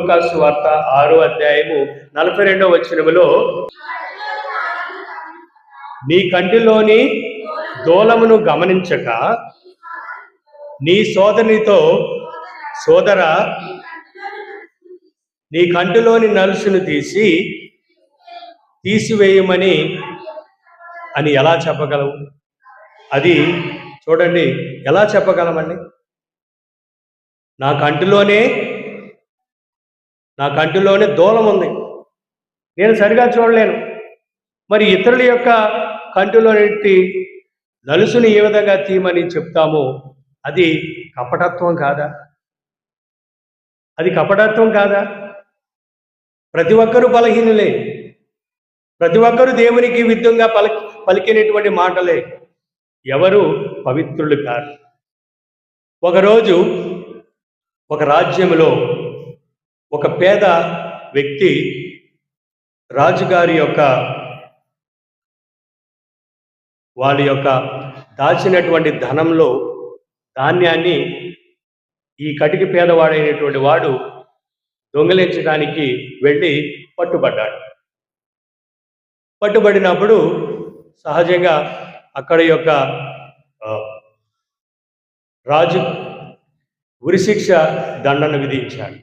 లూకాసు వార్త ఆరో అధ్యాయము నలభై రెండో వచ్చినములో నీ కంటిలోని దూలమును గమనించక నీ సోదరునితో సోదర నీ కంటిలోని నలుసును తీసి తీసివేయమని అని ఎలా చెప్పగలవు? అది చూడండి ఎలా చెప్పగలమండి? నా కంటిలోనే నా కంటిలోనే దూలం ఉంది. నేను సరిగా చూడలేను. మరి ఇతరుల యొక్క కంటిలోని నలుసుని ఏ విధంగా తీయమని చెప్తామో అది కపటత్వం కాదా? అది కపటత్వం కాదా? ప్రతి ఒక్కరూ బలహీనులే. ప్రతి ఒక్కరూ దేవునికి విధంగా పలికి పలికినటువంటి మాటలే. ఎవరు పవిత్రులు కాదు ఒకరోజు ఒక రాజ్యంలో ఒక పేద వ్యక్తి రాజుగారి యొక్క వాళ్ళ యొక్క దాచినటువంటి ధనంలో ధాన్యాన్ని ఈ కటికి పేదవాడైనటువంటి వాడు దొంగిలించడానికి వెళ్ళి పట్టుబడ్డాడు. పట్టుబడినప్పుడు సహజంగా అక్కడ యొక్క రాజు ఉరిశిక్ష దండన విధించాడు.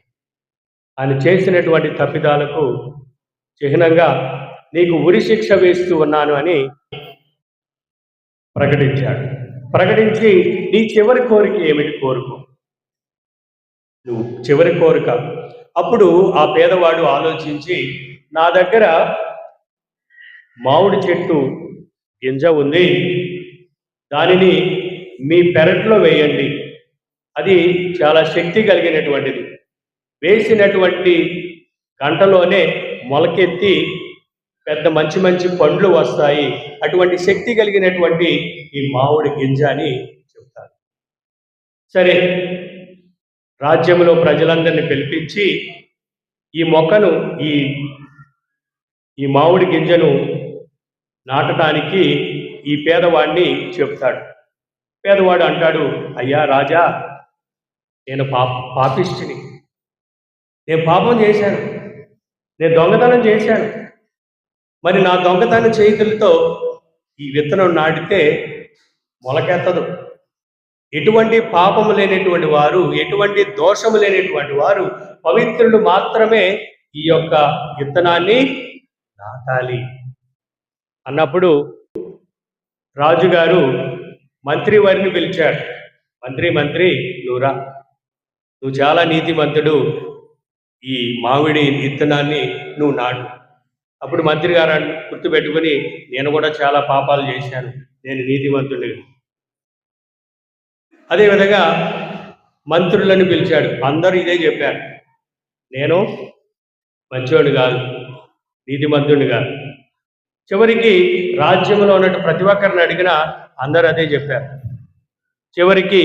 ఆయన చేసినటువంటి తప్పిదాలకు చిహ్నంగా నీకు ఉరిశిక్ష వేస్తూ ఉన్నాను అని ప్రకటించాడు. ప్రకటించి నీ చివరి కోరిక ఏమిటి కోరుకో? నువ్వు చివరి కోరిక. అప్పుడు ఆ పేదవాడు ఆలోచించి నా దగ్గర మామిడి చెట్టు గింజ ఉంది. దానిని మీ పెరట్లో వేయండి. అది చాలా శక్తి కలిగినటువంటిది. వేసినటువంటి గంటలోనే మొలకెత్తి పెద్ద మంచి మంచి పండ్లు వస్తాయి. అటువంటి శక్తి కలిగినటువంటి ఈ మామిడి గింజ అని చెప్తారు. సరే రాజ్యంలో ప్రజలందరినీ పిలిపించి ఈ మొక్కను ఈ ఈ మామిడి గింజను నాటడానికి ఈ పేదవాడిని చెప్తాడు. పేదవాడు అంటాడు అయ్యా రాజా నేను పా పాపిష్టిని. నేను పాపం చేశాను. నేను దొంగతనం చేశాను. మరి నా దొంగతనం చేతులతో ఈ విత్తనం నాటితే మొలకెత్తదు. ఎటువంటి పాపము లేనటువంటి వారు ఎటువంటి దోషము లేనటువంటి వారు పవిత్రులు మాత్రమే ఈ యొక్క విత్తనాన్ని నాటాలి. అన్నప్పుడు రాజుగారు మంత్రి వారిని పిలిచాడు మంత్రి మంత్రి నువ్వురా నువ్వు చాలా నీతిమంతుడు. ఈ మామిడి విత్తనాన్ని నువ్వు నాటు. అప్పుడు మంత్రి గారు గుర్తుపెట్టుకుని నేను కూడా చాలా పాపాలు చేశాను. నేను నీతిమంతుడిని. అదేవిధంగా మంత్రులను పిలిచాడు. అందరూ ఇదే చెప్పారు. నేను మంచివాడు కాదు నీతిమంతుడిని కాదు. చివరికి రాజ్యంలో ఉన్నట్టు ప్రతి ఒక్కరిని అడిగినా అందరూ అదే చెప్పారు. చివరికి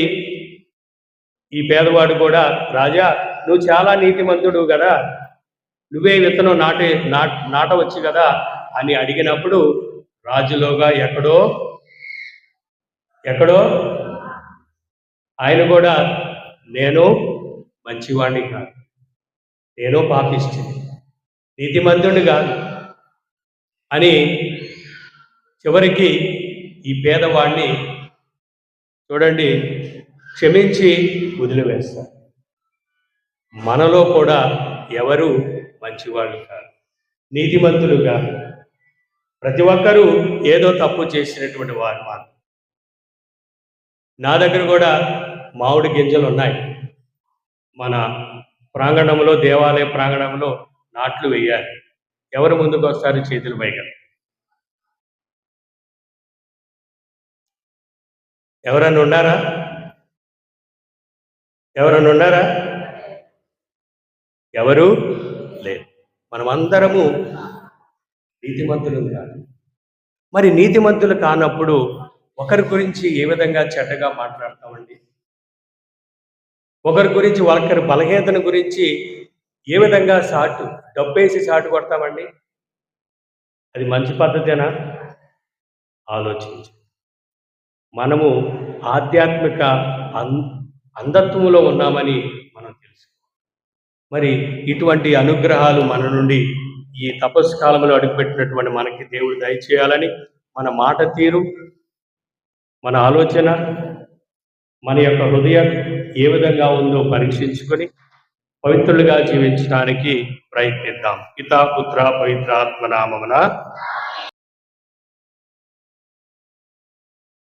ఈ పేదవాడు కూడా రాజా నువ్వు చాలా నీతిమంతుడు కదా. నువ్వే విత్తనం నాటే నాట నాటవచ్చు కదా అని అడిగినప్పుడు రాజులోగా ఎక్కడో ఎక్కడో ఆయన కూడా నేను మంచివాణ్ణి కాదు. నేను పాపిస్తుంది నీతిమంతుడిని కాదు అని చివరికి ఈ పేదవాడిని చూడండి క్షమించి వదిలివేస్తారు. మనలో కూడా ఎవరు మంచివాళ్ళు కాదు నీతిమంతులు కాదు ప్రతి ఒక్కరూ ఏదో తప్పు చేసినటువంటి వారు మాత్రం. నా దగ్గర కూడా మామిడి గింజలు ఉన్నాయి. మన ప్రాంగణంలో దేవాలయ ప్రాంగణంలో నాట్లు వేయాలి. ఎవరు ముందుకు వస్తారు? చేతులు పైగా ఎవరన్నా ఉన్నారా? ఎవరన్నా ఉన్నారా? ఎవరు? లేదు. మనమందరము నీతిమంతులు కాదు. మరి నీతిమంతులు కానప్పుడు ఒకరి గురించి ఏ విధంగా చెడ్డగా మాట్లాడతామండి? ఒకరి గురించి ఒకరి బలహీనతను గురించి ఏ విధంగా సాటు డబ్బేసి సాటు కొడతామండి? అది మంచి పద్ధతేనా? ఆలోచించు మనము ఆధ్యాత్మిక అం అంధత్వంలో ఉన్నామని మనం తెలుసు మరి ఇటువంటి అనుగ్రహాలు మన నుండి ఈ తపస్సు కాలంలో అడుగుపెట్టినటువంటి మనకి దేవుడు దయచేయాలని మన మాట తీరు మన ఆలోచన మన యొక్క హృదయం ఏ విధంగా ఉందో పరీక్షించుకొని పవిత్రులుగా జీవించడానికి ప్రయత్నిద్దాం. పితా పుత్ర పవిత్రాత్మ నామమున